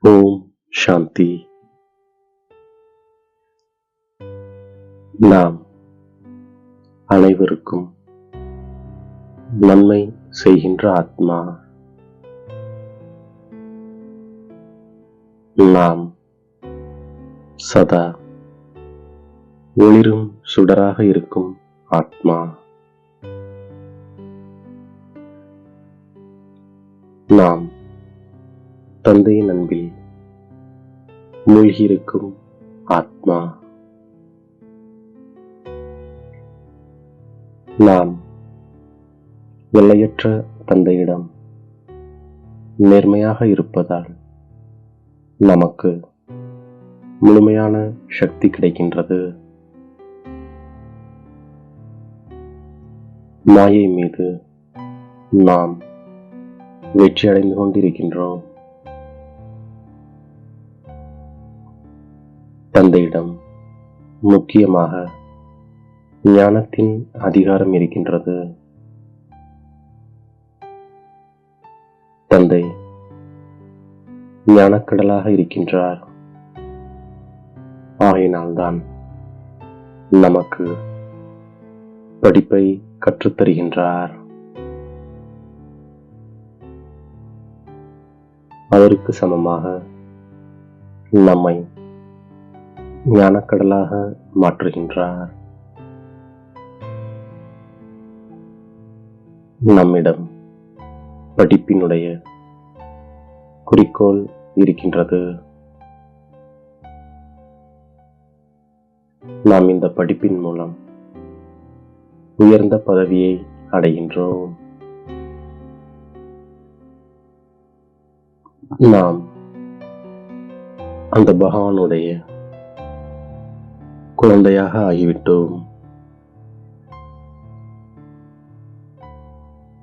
ஓம் சாந்தி. நாம் அனைவருக்கும் நன்மை செய்கின்ற ஆத்மா. நாம் சதா ஒளிரும் சுடராக இருக்கும் ஆத்மா. நாம் தந்தையின் அன்பில் மூழ்கியிருக்கும் ஆத்மா. நாம் எல்லையற்ற தந்தையிடம் நேர்மையாக இருப்பதால் நமக்கு முழுமையான சக்தி கிடைக்கின்றது. மாயை மீது நாம் வெற்றி அடைந்து கொண்டிருக்கின்றோம். தந்தையிடம் முக்கியமாக ஞானத்தின் அதிகாரம் இருக்கின்றது. தந்தை ஞானக்கடலாக இருக்கின்றார். ஆயினால்தான் நமக்கு படிப்பை கற்றுத்தருகின்றார். அவருக்கு சமமாக நம்மை ஞானக்கடலாக மாற்றுகின்றார். நம்மிடம் படிப்பினுடைய குறிக்கோள் இருக்கின்றது. நாம் இந்த படிப்பின் மூலம் உயர்ந்த பதவியை அடைகின்றோம். நாம் அந்த பகவானுடைய குழந்தையாக ஆகிவிட்டோம்.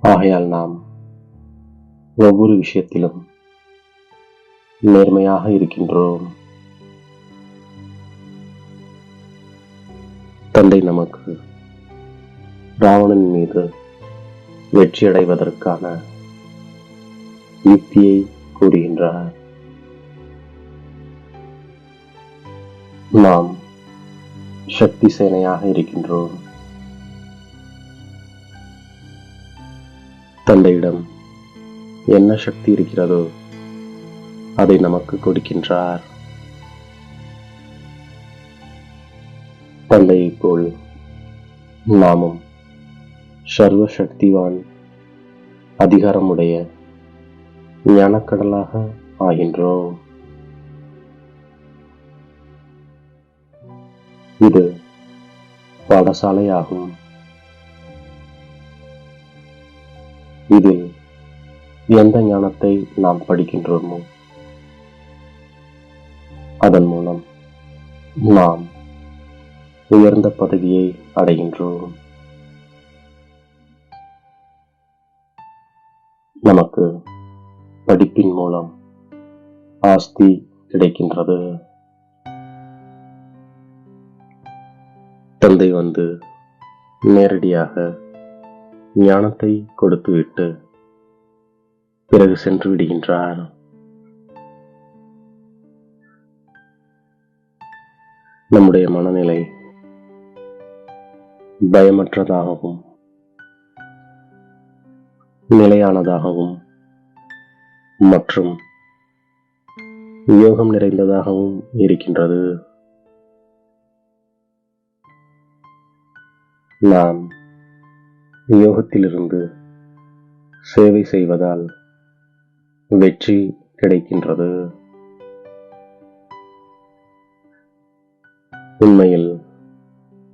ஆகையால் நாம் ஒவ்வொரு விஷயத்திலும் நேர்மையாக இருக்கின்றோம். தந்தை நமக்கு ராவணன் மீது வெற்றியடைவதற்கான யுக்தியை கூறுகின்றார். நாம் சக்தி சேனையாக இருக்கின்றோம். தந்தையிடம் என்ன சக்தி இருக்கிறதோ அதை நமக்கு கொடுக்கின்றார். தந்தையை போல் நாமும் சர்வ சக்திவான் அதிகாரமுடைய ஞானக்கடலாக ஆகின்றோம். இது பாடசாலையாகும். இதில் எந்த ஞானத்தை நாம் படிக்கின்றோமோ அதன் மூலம் நாம் உயர்ந்த பதவியை அடைகின்றோம். நமக்கு படிப்பின் மூலம் ஆஸ்தி கிடைக்கின்றது. தந்தை வந்து நேரடியாக ஞானத்தை கொடுத்துவிட்டு பிறகு சென்று விடுகின்றார். நம்முடைய மனநிலை பயமற்றதாகவும் நிலையானதாகவும் மற்றும் யோகம் நிறைந்ததாகவும் இருக்கின்றது. நாம் யோகத்திலிருந்து சேவை செய்வதால் வெற்றி கிடைக்கின்றது. உண்மையில்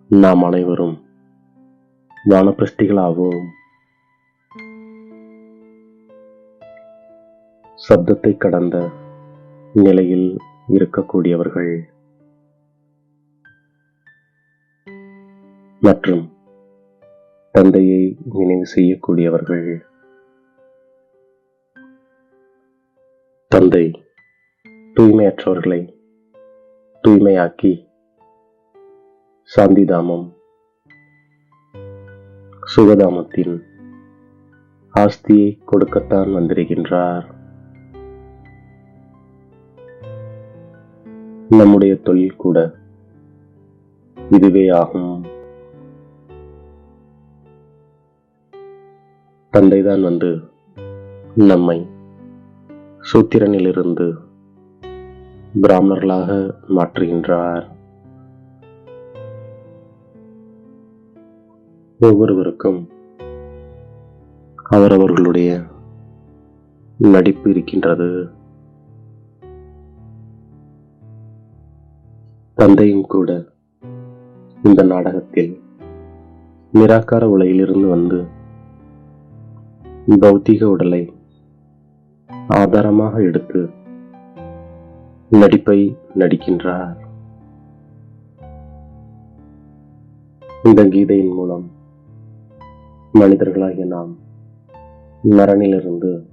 நாம் அனைவரும் வானப்பிரஸ்திகளாவோம் சப்தத்தை கடந்த நிலையில் இருக்கக்கூடியவர்கள் மற்றும் தந்தையை நினைவு செய்யக்கூடியவர்கள். தந்தை தூய்மையற்றவர்களை தூய்மையாக்கி சாந்திதாமம் சுகதாமத்தின் ஆஸ்தியை கொடுக்கத்தான் வந்திருக்கின்றார். நம்முடைய தொழில் கூட இதுவே ஆகும். தந்தைதான் வந்து நம்மை சூத்திரனிலிருந்து பிராமணர்களாக மாற்றுகின்றார். ஒவ்வொருவருக்கும் அவரவர்களுடைய நடிப்பு இருக்கின்றது. தந்தையும் கூட இந்த நாடகத்தில் நிராகார உலகிலிருந்து வந்து பௌத்திக உடலை ஆதாரமாக எடுத்து நடிப்பை நடிக்கின்றார். இந்த கீதையின் மூலம் மனிதர்களாகிய நாம் நரனிலிருந்து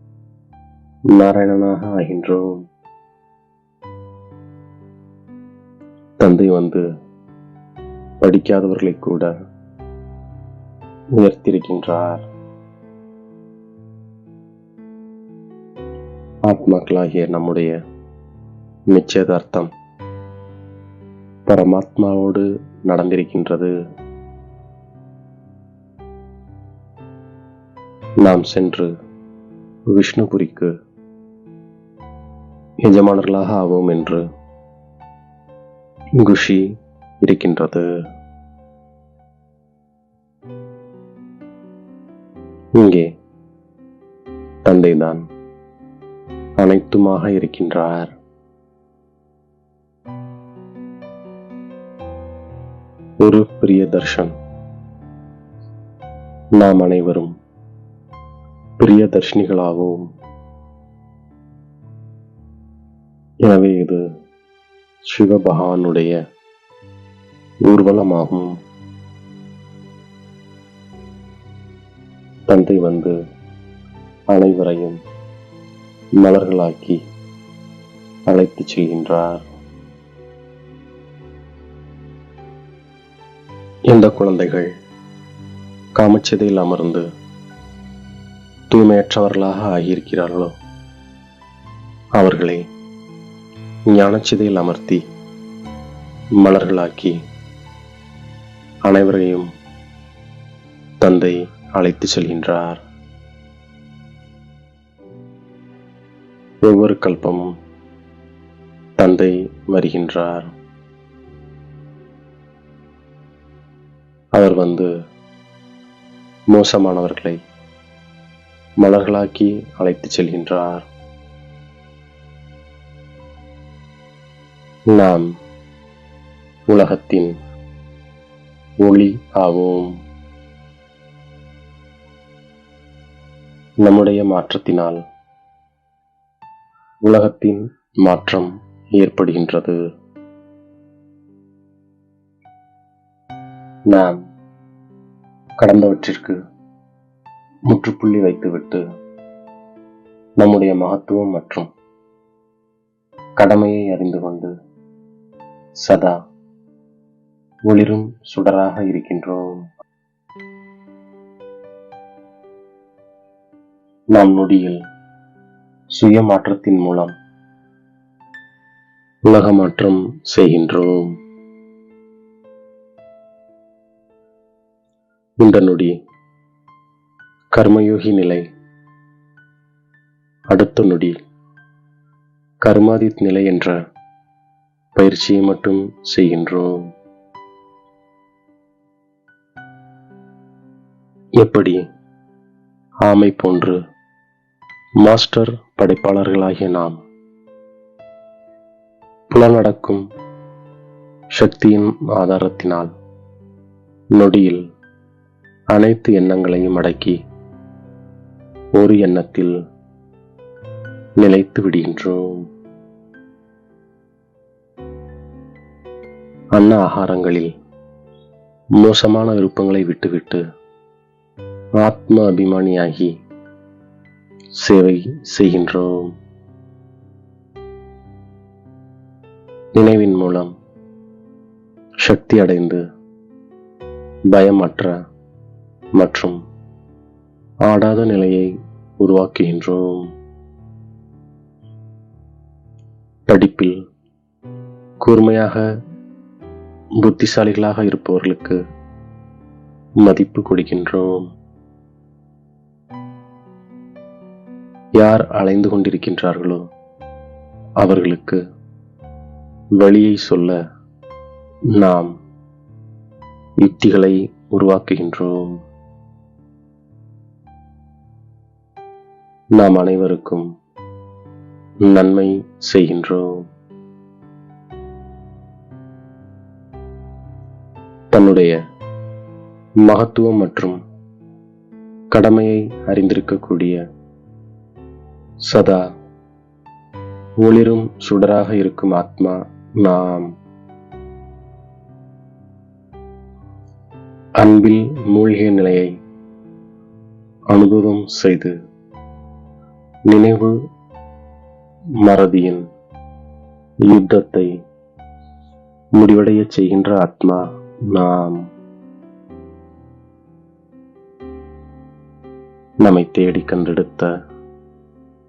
நாராயணனாக ஆகின்றோம். தந்தை வந்து படிக்காதவர்களை கூட உயர்த்திருக்கின்றார் ஆத்மாக்களாகிய நம்முடைய நிச்சயதார்த்தம் பரமாத்மாவோடு நடந்திருக்கின்றது. நாம் சென்று விஷ்ணுபுரிக்கு எஜமானர்களாக ஆவோம் என்று குஷி இருக்கின்றது. இங்கே தந்தைதான். அனைத்துமாக இருக்கின்றார். ஒரு பிரிய தர்ஷன். நாம் அனைவரும் பிரிய தர்ஷினிகளாகவும் எனவே இது சிவபகவானுடைய ஊர்வலமாகும். தந்தை வந்து அனைவரையும் மலர்களாக்கி அழைத்து செல்கின்றார். எந்த குழந்தைகள் காமச்சதையில் அமர்ந்து தூய்மையற்றவர்களாக ஆகியிருக்கிறார்களோ? அவர்களை ஞானச்சிதையில் அமர்த்தி மலர்களாக்கி அனைவரையும் தந்தை அழைத்து செல்கின்றார். ஒவ்வொரு கல்பமும் தந்தை வருகின்றார் அவர் வந்து மோசமானவர்களை மலர்களாக்கி அழைத்து செல்கின்றார். நாம் உலகத்தின் ஒளி ஆவோம். நம்முடைய மாற்றத்தினால் உலகத்தின் மாற்றம் ஏற்படுகின்றது. நாம் கடந்தவற்றிற்கு முற்றுப்புள்ளி வைத்துவிட்டு நம்முடைய மகத்துவம் மற்றும் கடமையை அறிந்து கொண்டு சதா ஒளிரும் சுடராக இருக்கின்றோம். நாம் நொடியில் சுய மாற்றத்தின் மூலம். உலக மாற்றம் செய்கின்றோம். இந்த நொடி கர்மயோகி நிலை. அடுத்த நொடி கர்மாதித் நிலை என்ற பயிற்சியை மட்டும் செய்கின்றோம். எப்படி? ஆமை போன்று மாஸ்டர் படைப்பாளர்களாகிய நாம். புலனடக்கும் சக்தியின் ஆதாரத்தினால் நொடியில் அனைத்து எண்ணங்களையும் அடக்கி ஒரு எண்ணத்தில் நிலைத்து விடுகின்றோம். அன்ன ஆகாரங்களில் மோசமான விருப்பங்களை விட்டுவிட்டு ஆத்ம அபிமானியாகி சேவை செய்கின்றோம். நினைவின் மூலம் சக்தி அடைந்து பயமற்ற மற்றும் ஆடாத நிலையை உருவாக்குகின்றோம். படிப்பில் கூர்மையாக புத்திசாலிகளாக இருப்பவர்களுக்கு மதிப்பு கொடுக்கின்றோம். யார் அலைந்து கொண்டிருக்கின்றார்களோ அவர்களுக்கு வழியை சொல்ல நாம் யுக்திகளை உருவாக்குகின்றோம். நாம் அனைவருக்கும் நன்மை செய்கின்றோம். தன்னுடைய மகத்துவம் மற்றும் கடமையை அறிந்திருக்கக்கூடிய சதா. ஒளிரும் சுடராக இருக்கும் ஆத்மா நாம். அன்பில் மூழ்கிய நிலையை அனுபவம் செய்து நினைவு மறதியின் யுத்தத்தை முடிவடையச் செய்கின்ற ஆத்மா நாம். நம்மை தேடி கண்டெடுத்த